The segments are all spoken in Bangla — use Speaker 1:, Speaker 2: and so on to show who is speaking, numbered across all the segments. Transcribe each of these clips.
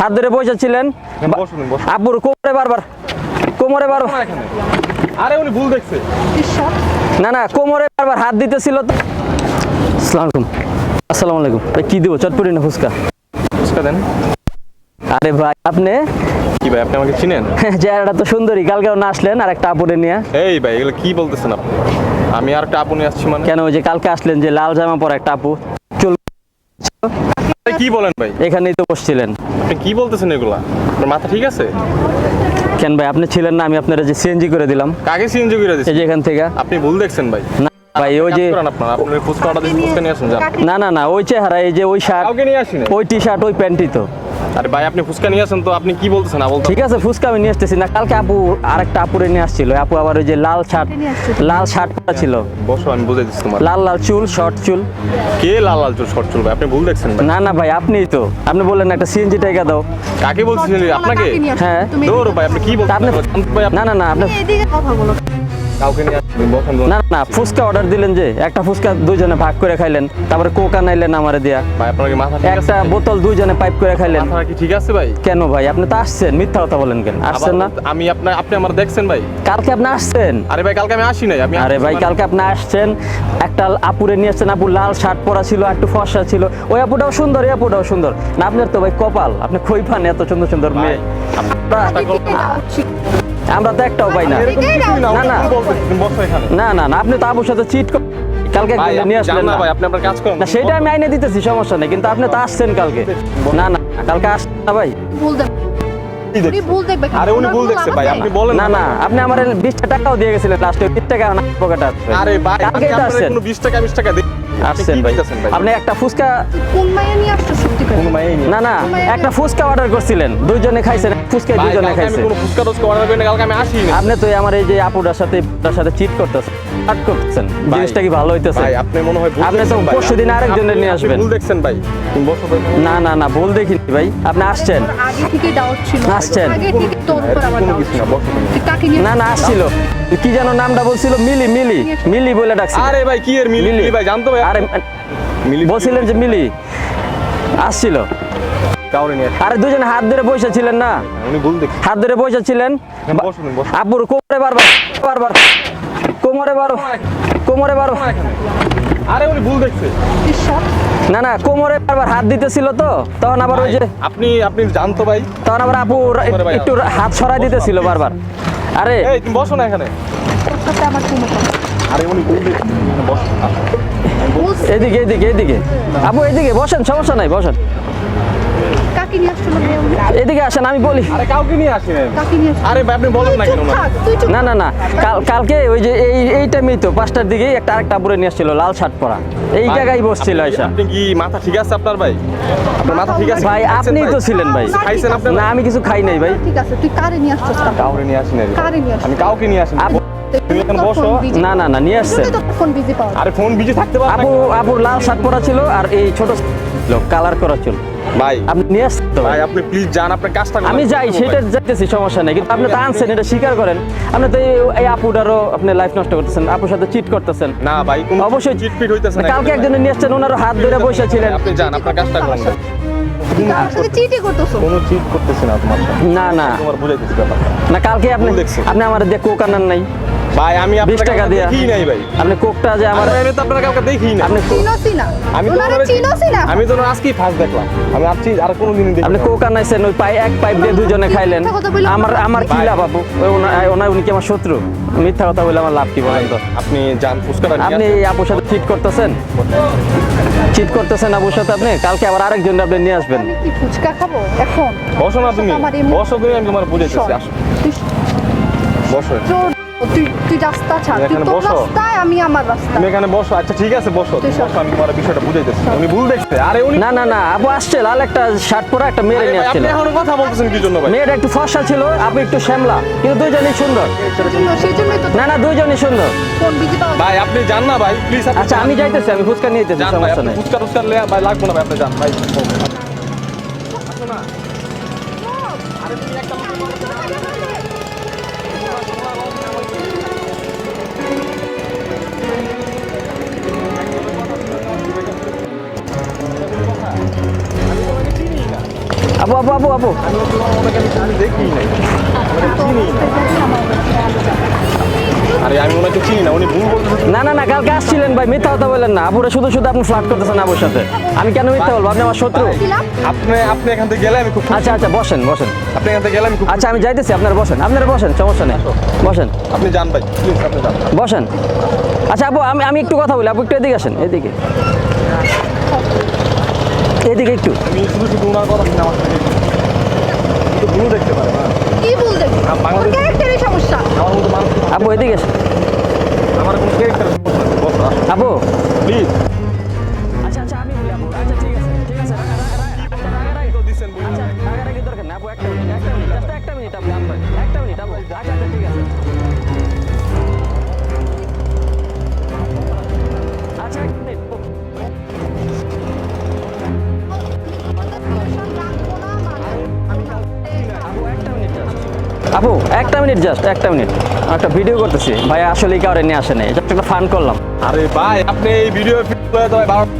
Speaker 1: হাত ধরে বসেছিলেন
Speaker 2: ছিলেন।
Speaker 1: আব্বুর কোমরে বারবার কোমরে বারবার।
Speaker 2: আরে উনি ভুল দেখছে।
Speaker 1: না না কোমরে বারবার হাত দিতেছিল তো। আসসালামু আলাইকুম। আসসালামু আলাইকুম। ভাই কি দিব? চটপটি না ফুচকা?
Speaker 2: ফুচকা দেন।
Speaker 1: আরে ভাই আপনি?
Speaker 2: কি ভাই আপনি আমাকে চিনেন?
Speaker 1: চেহারাটা তো সুন্দরী। কালকেও না আসলেন আর একটা আপুরে নিয়ে।
Speaker 2: এই ভাই এগুলো কি বলতেছেন আপনি? আমি আর একটা আপনি আসছি মানে।
Speaker 1: কেন ওই যে কালকে আসলেন যে লাল জামা পরা একটা আপু? চুল।
Speaker 2: ভাই, কি বলেন ভাই?
Speaker 1: এখানেই তো বসছিলেন।
Speaker 2: আপনি কি বলতেছেন এগুলা? আপনার মাথা ঠিক আছে?
Speaker 1: কেন ভাই আপনি ছিলেন না আমি আপনার যে সিএনজি করে দিলাম।
Speaker 2: কাকে সিএনজি করে
Speaker 1: এই যে এখান থেকে।
Speaker 2: আপনি ভুল দেখছেন ভাই।
Speaker 1: না ভাই ওই যে
Speaker 2: আপনি
Speaker 1: না না না ওই চেহারা এই যে ওই শার্ট
Speaker 2: নিয়ে
Speaker 1: ওই টি শার্ট ওই প্যান্টই তো।
Speaker 2: আরে ভাই আপনি ফুচকা নিয়ে আসেন তো আপনি কি বলতেছেন? আবল
Speaker 1: ঠিক আছে ফুচকা আমি নিয়ে আসতেছি না। কালকে আপু আরেকটা আপুরে নিয়ে আসছিল। আপু আবার ওই যে লাল শার্ট লাল শার্ট পরা ছিল।
Speaker 2: বসো আমি বুঝাই দিচ্ছি তোমার।
Speaker 1: লাল লাল চুল শর্ট চুল।
Speaker 2: কে লাল লাল চুল শর্ট চুল ভাই? আপনি ভুল দেখছেন
Speaker 1: না না ভাই আপনিই তো। আপনি বললেন একটা সিএনজি টাইকা দাও।
Speaker 2: কাকে বলছেন আপনাকে?
Speaker 1: হ্যাঁ।
Speaker 2: দৌড় ভাই আপনি কি বলছেন?
Speaker 1: আপনি না না না আপনি
Speaker 3: এদিকে কথা বলো।
Speaker 2: কাউকে নিয়ে
Speaker 1: না না ফুচকা অর্ডার দিলেন যে একটা ফুচকা দুইজনে ভাগ করে খাইলেন তারপরে কোকা নাইলেন আমারে দিয়া।
Speaker 2: ভাই আপনার কি মাথা
Speaker 1: একটা বোতল দুইজনে পাইপ করে খাইলেন।
Speaker 2: মাথা কি ঠিক আছে ভাই?
Speaker 1: কেন ভাই? আপনি তো আসছেন মিথ্যা কথা বলেন কেন? আসছেন না?
Speaker 2: আমি আপনার আপনি আমার দেখছেন ভাই?
Speaker 1: কালকে আপনি আসছেন?
Speaker 2: আরে ভাই কালকে আমি আসি নাই আমি
Speaker 1: আরে ভাই কালকে আপনি আসছেন একটা আপুরে নিয়ে আসছেন আপু লাল শার্ট পরা ছিল একটু ফর্সা ছিল। ওই আপুটাও সুন্দর এই আপুটাও সুন্দর। না আপনার তো ভাই কপাল আপনি খই পান এত সুন্দর সুন্দর মেয়ে। আমরা তো একটাও পাই না। না, না। না না না আপনি তো আপুর সাথে চিট কালকে
Speaker 2: আপনি
Speaker 1: নিয়ে আসলেন
Speaker 2: না ভাই আপনি আপনার কাজ করেন।
Speaker 1: না সেটা আমি আইনে দিতেছি সমস্যা নেই কিন্তু আপনি তো আসছেন কালকে। না না কালকে আসছেন না ভাই।
Speaker 3: ভুল
Speaker 2: আরে উনি ভুল দেখছে ভাই আপনি বলেন
Speaker 1: না না। আপনি আমার বিশ টাকাও দিয়ে গেছিলেন লাস্টে বিশ টাকা না পকেটে
Speaker 2: আরে ভাই কোনো 20 টাকা 20 টাকা
Speaker 1: আসছেন ভাই। আপনি একটা ফুচকা
Speaker 3: কোন মাইয়া নিয়ে আসছো
Speaker 1: না না একটা ফুচকা অর্ডার করছিলেন। দুইজনে খাইছেন ফুচকা দুইজনে
Speaker 2: কালকে
Speaker 1: খাইছে।
Speaker 2: কোনো ফুচকা টুচকা অর্ডার করি না কালকে আমি আসি না
Speaker 1: আপনি তো আমার এই যে আপুটার সাথে তার সাথে চিট করতেছেন চাট করতেছেন। জিনিসটা কি ভালো হইতেছে?
Speaker 2: ভাই আপনি মনে হয়
Speaker 1: আপনি তো
Speaker 2: ভাই।
Speaker 1: পরশুদিন আরেকজনের নিয়ে আসবেন।
Speaker 2: ভুল দেখছেন ভাই।
Speaker 1: না না না ভুল দেখিনি ভাই। আপনি আসছেন।
Speaker 3: আগে থেকে ডাউট ছিল।
Speaker 1: আসছেন।
Speaker 2: কিছু না
Speaker 1: না আসছিল। কি যেন নামটা বলছিল? মিলি মিলি। মিলি। বলে ডাকছিল।
Speaker 2: আরে ভাই কি এর মিলি?
Speaker 1: মিলি।
Speaker 2: মিলি ভাই জানতো ভাই।
Speaker 1: আরে
Speaker 2: মিলি
Speaker 1: বলছিলেন যে মিলি। আসছিল।
Speaker 2: কাউরে নিয়ে
Speaker 1: আরে দুজনে হাত ধরে বসে ছিলেন না?
Speaker 2: উনি ভুল দেখছেন
Speaker 1: হাত ধরে বসে ছিলেন? আব্বুর কোমরে বারবার বারবার। কোমরে বারো কোমরে বারো
Speaker 2: আরে উনি ভুল দেখছে।
Speaker 1: না না কোমরে বারবার হাত দিতেছিল তো। তখন আবার ওই যে
Speaker 2: আপনি আপনি জানতো ভাই।
Speaker 1: তখন আবার আপু একটু হাত সরাই দিতেছিল বারবার। আরে
Speaker 2: এই তুমি বসো না এখানে। আরে উনি ভুল দেখছে। বসো
Speaker 1: এদিকে এদিকে এদিকে। আপু এদিকে বসেন সমস্যা নাই বসেন।
Speaker 3: কাকে নিয়ে আসছো
Speaker 1: এদিকে আসেন আমি বলি।
Speaker 2: আরে কাউকে নিয়ে আসি
Speaker 3: কাকে নিয়ে আসছো?
Speaker 2: আরে ভাই আপনি বলেন না কেন না
Speaker 1: না না। কাল কালকে ওই যে এই এই টাইমেই তো পাঁচটার দিকে একটা আরেকটা আপুরে নিয়ে আসছিল লাল শার্ট পরা। এই জায়গায় বসছিল
Speaker 2: আপনি-
Speaker 1: আয়সা
Speaker 2: আপনি কি মাথা ঠিক আছে আপনার ভাই? আপনার মাথা ঠিক আছে
Speaker 1: ভাই আপনিই তো ছিলেন ভাই।
Speaker 2: খাইছেন আপনি
Speaker 1: না আমি কিছু খাই নাই ভাই।
Speaker 3: ঠিক আছে তুই কারে নিয়ে আসছিস
Speaker 2: নিয়ে আসি
Speaker 3: কারে নিয়ে আসছিস?
Speaker 2: আমি কাউকে নিয়ে না। বসো।
Speaker 1: না না না নিয়ে
Speaker 3: যায়।
Speaker 2: আরে ফোন বিজি থাকতে পারে
Speaker 1: আপু আপুর লাল শার্ট পরা ছিল আর এই ছোট কালার করা চুল
Speaker 2: ভাই।
Speaker 1: আপনি নিয়ে আসছেন তো ভাই
Speaker 2: আপনি প্লিজ যান আপনার কাজটা
Speaker 1: আমি যাই সেটা যাইতেছি সমস্যা নেই কিন্তু আপনি তো আনছেন এটা স্বীকার করেন। আপনি তো এই- আপুটারও আপনি লাইফ নষ্ট করতেছেন আপুর সাথে চিট করতেছেন।
Speaker 2: না ভাই
Speaker 1: অবশ্যই
Speaker 2: চিটপিট হইতেছে না
Speaker 1: কালকে একজনে নিয়ে আসছেন ওনারও হাত ধরে বসে ছিলেন।
Speaker 2: আপনি যান আপনার কাজটা করুন। চিট না
Speaker 1: না না। কালকে আপনি
Speaker 2: দেখছি।
Speaker 1: আপনি আমার দিয়ে কোক আনার নাই।
Speaker 2: ভাই আমি
Speaker 1: বিশ
Speaker 2: আপনার
Speaker 1: টাকা দিয়া।
Speaker 2: দেখি নাই ভাই।
Speaker 1: আপনি কোকটা যে আমার
Speaker 2: আমি তো আপনার কালকে দেখি না
Speaker 1: আপনি
Speaker 3: না
Speaker 2: আমি তো
Speaker 3: না
Speaker 2: আমি তো আজকেই ফার্স্ট দেখলাম। আমি আজকে আর কোনো দিন দেখি
Speaker 1: আপনি। কোক আনাইছেন ওই পাই এক পাইপ দিয়ে দুজনে খাইলেন। আমার আমার কি। লাভ? আপু ওই ওনা- উনি কি আমার শত্রু? মিথ্যা কথা বলে আমার লাভ কি বলেন তো?
Speaker 2: আপনি যান ফুচকাটা নিয়ে
Speaker 1: আপনি। এই আপুর সাথে চিট করতেছেন? চিট করতেছেন আপুর সাথে আপনি? কালকে আবার আরেকজন আপনি নিয়ে আসবেন।
Speaker 3: আমি কি ফুচকা খাব? এখন?
Speaker 2: বসো না তুমি। বসো তুমি আমি তোমার বুঝাইতেছি
Speaker 3: শোন,
Speaker 2: আসো। বসো।
Speaker 3: তুই তুই রাস্তা ছাড়। তুই
Speaker 2: এখানে
Speaker 3: তোর
Speaker 2: বসো।
Speaker 3: রাস্তায় আমি আমার রাস্তা
Speaker 2: তুমি এখানে বসো। আচ্ছা ঠিক আছে বসো। বসো আমি তোমার বিষয়টা বুঝাইতেছি। উনি ভুল দেখছে। আরে উনি
Speaker 1: না না না আপু আসছে লাল একটা শার্ট পরা একটা মেয়ে নিয়ে
Speaker 2: ভাই,
Speaker 1: আসছিল
Speaker 2: আপনি এখনও কথা বলতেছেন কি জন্য ভাই?
Speaker 1: মেয়েটা একটু ফর্সা ছিল আপু একটু শ্যামলা কিন্তু দুইজনই সুন্দর। না না দুইজনই সুন্দর।
Speaker 3: বিজি
Speaker 2: ভাই আপনি যান না ভাই প্লিজ
Speaker 1: আচ্ছা আমি যাইতেছি আমি ফুচকা নিয়ে যেতেছি সমস্যা নেই।
Speaker 2: ফুচকা টুচকা লে ভাই লাগবে না ভাই আপনি যান। ভাই
Speaker 1: আপু আপু আপু আপু আপু।
Speaker 2: আমি দেখি নাই চিনি না। আরে আমি ওনাকে চিনি না উনি ভুল বলতেছেন
Speaker 1: না না না কালকে আসছিলেন ভাই মিথ্যা কথা বললেন না। আপুরে শুধু শুধু আপনি ফ্লাট করতেছেন আপুর সাথে। আমি কেন মিথ্যা বলব? আপনি আমার শত্রু।
Speaker 2: আপনি আপনি এখান থেকে গেলে আমি খুব
Speaker 1: আচ্ছা আচ্ছা বসেন বসেন।
Speaker 2: আপনি এখান থেকে গেলে আমি খুব
Speaker 1: আচ্ছা আমি যাইতেছি আপনারা বসেন আপনারা বসেন সমস্যা নেই। বসেন।
Speaker 2: আপনি যান ভাই প্লিজ আপনি যান।
Speaker 1: বসেন। আচ্ছা আপু আমি আমি একটু কথা বলি আপু একটু এদিকে আসেন এদিকে। এদিকে একটু।
Speaker 2: আমি শুধু শুধু ওনার কথা শুনে আমার সাথে কিন্তু ভুল দেখতে পারে না
Speaker 3: কি ভুল দেখি
Speaker 2: বাংলাদেশ-
Speaker 3: ক্যারেক্টারই সমস্যা।
Speaker 2: আমার মতো মানুষ
Speaker 1: আপু এদিকে
Speaker 2: আমার কোনো ক্যারেক্টার সমস্যা
Speaker 1: আপু।
Speaker 2: প্লিজ
Speaker 1: আচ্ছা আচ্ছা আমি বলি আপু। আচ্ছা ঠিক আছে ঠিক আছে। আচ্ছা মিনিট জাস্ট একটা আপু একটা মিনিট জাস্ট একটা মিনিট। একটা ভিডিও করতেছি। ভাই আসলে কাউরে নিয়ে আসে নাই। জাস্ট একটা ফান করলাম।
Speaker 2: আরে ভাই আপনি এই ভিডিও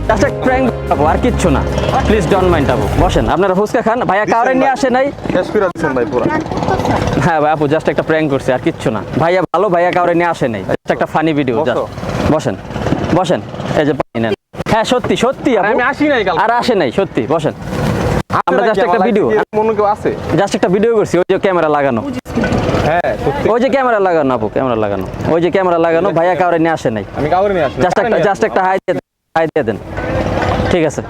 Speaker 1: জাস্ট একটা প্র্যাঙ্ক আপু আর কিচ্ছু না। প্লিজ ডোন্ট মাইন্ড আপু বসেন আপনারা ফুচকা খান। ভাইয়া কাউরে নিয়ে আসে নাই।
Speaker 2: শেষ করে দিচ্ছেন ভাই পুরো।
Speaker 1: হ্যাঁ ভাই আপু জাস্ট একটা প্র্যাঙ্ক করছে আর কিচ্ছু না। ভাইয়া ভালো ভাইয়া কাউরে নিয়ে আসে নাই। জাস্ট একটা ফানি ভিডিও। জাস্ট বসেন বসেন। এই যে পানি নেন। হ্যাঁ সত্যি সত্যি
Speaker 2: আমি আসি নাই কাল
Speaker 1: আর আসে নাই সত্যি বসেন। আমরা জাস্ট একটা ভিডিও
Speaker 2: মনে কেউ আছে?
Speaker 1: জাস্ট একটা ভিডিও করছি ওই যে ক্যামেরা লাগানো।
Speaker 2: হ্যাঁ
Speaker 1: ওই যে ক্যামেরা লাগানো আপু ক্যামেরা লাগানো। ওই যে ক্যামেরা লাগানো ভাইয়া কাউরে নিয়ে আসে নাই।
Speaker 2: আমি কাউরে নিয়ে আসি
Speaker 1: জাস্ট একটা জাস্ট একটা হাই দিয়ে হাই দিয়ে দেন। ঠিক আছে।